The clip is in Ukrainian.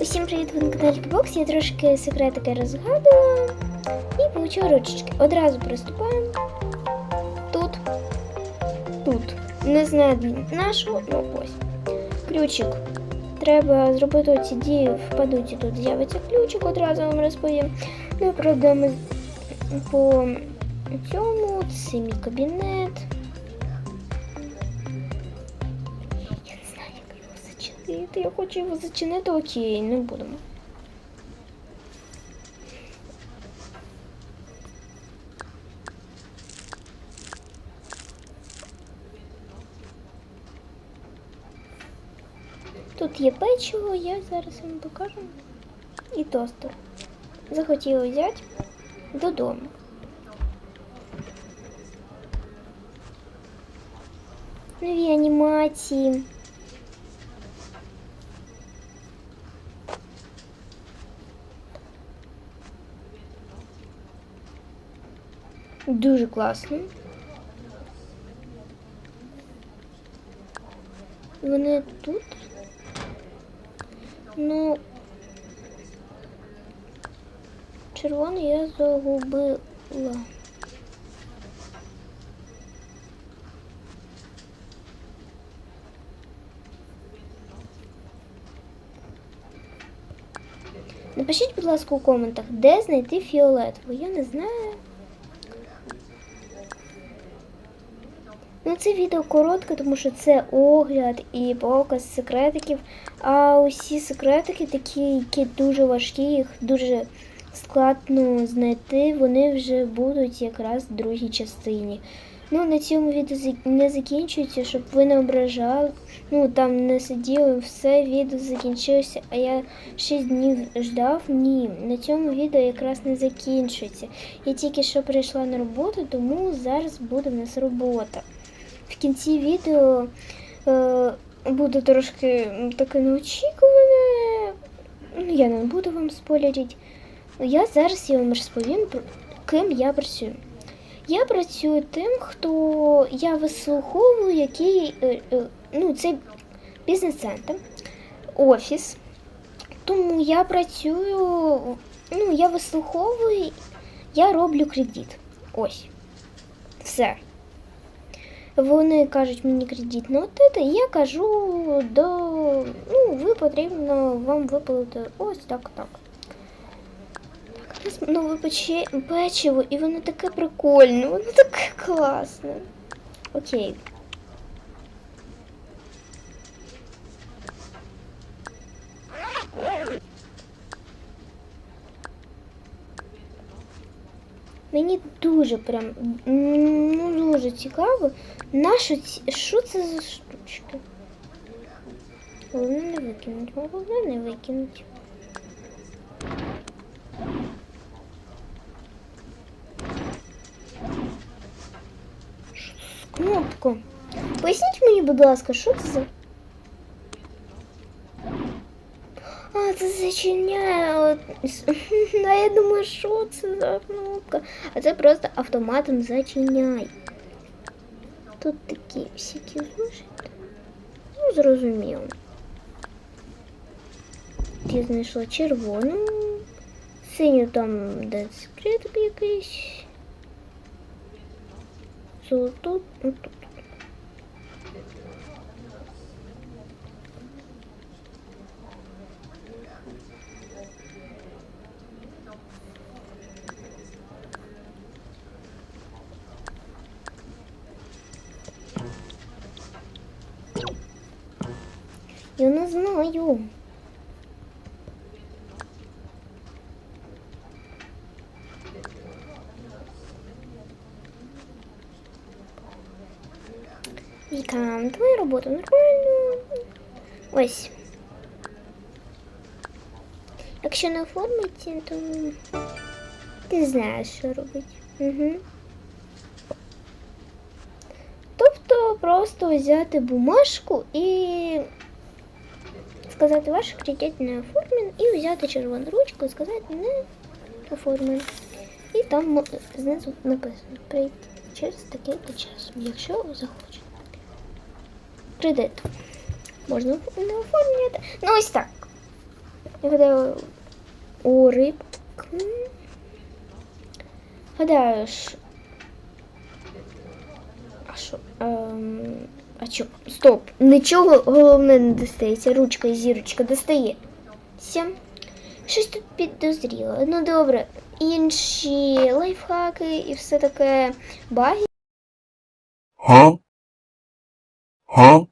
Усім привіт, ви на каналі Бокс. Я трошки секретики розгадувала і получила ручечки. Одразу приступаємо. Тут. Тут. Не знаю нашого, ну ось. Ключик. Треба зробити оці дії, впадуть і тут з'явиться ключик, одразу вам розповім. Ну, правда, ми по цьому, це мій кабінет. Зачинити. Я хочу його зачинити, окей, не будемо. Тут є печиво, я зараз вам покажу. І тостер. Захотіла взяти додому. Нові анімації. Дуже класно. Вони тут. Ну, червоний я загубила. Напишіть, будь ласка, у коментах, де знайти фіолетову. Я не знаю. Ну, це відео коротке, тому що це огляд і показ секретиків. А усі секретики такі, які дуже важкі, їх дуже складно знайти, вони вже будуть якраз в другій частині. Ну, на цьому відео не закінчується, щоб ви не ображали. Ну, там не сиділи, все відео закінчилося, а я 6 днів ждав. Ні, на цьому відео якраз не закінчується. Я тільки що прийшла на роботу, тому зараз буде в нас робота. В кінці відео е, буде трошки таке неочікуване. Ну, Я не буду вам спойлерити. Я зараз я вам розповім, ким я працюю. Я працюю тим, хто я вислуховую, який е, е, ну, це бізнес-центр, офіс. Тому я працюю, ну, я вислуховую, я роблю кредит. Ось. Все. Вони кажуть мені кредит на от і я кажу до ну, ви потрібно вам виплатити ось так, так. Так, нове пече- печиво, і воно таке прикольне, воно таке класне. Окей. Мені дуже прям м, ну, дуже цікаво, на що, ці, що це за штучки. Головне не викинуть, головне не викинуть. Що це з кнопка? Поясніть мені, будь ласка, що це за. це зачиняє. от, А я думаю, що це за кнопка? А це просто автоматом зачиняй. Тут такі всякі зошити. Ну, зрозуміло. Я знайшла червону, синю там де секретик якийсь. Золоту, ну тут. Я не знаю. Віка, твоя робота нормально. Ось. Якщо не оформиться, то ти знаєш, що робити. Угу. Тобто просто взяти бумажку і сказати ваш кредит не оформлен і взяти червону ручку і сказати не оформлен. І там знизу написано прийти через такий-то час, якщо захочете. Кредит. Можна не оформлювати. Ну ось так. Гадаю, о, рибка. Гадаю. А що? Ем, а чо? Стоп. Нічого головне не достається. Ручка і зірочка достає. Сім. Щось тут підозріло. Ну добре. Інші лайфхаки і все таке баги. Huh? Huh?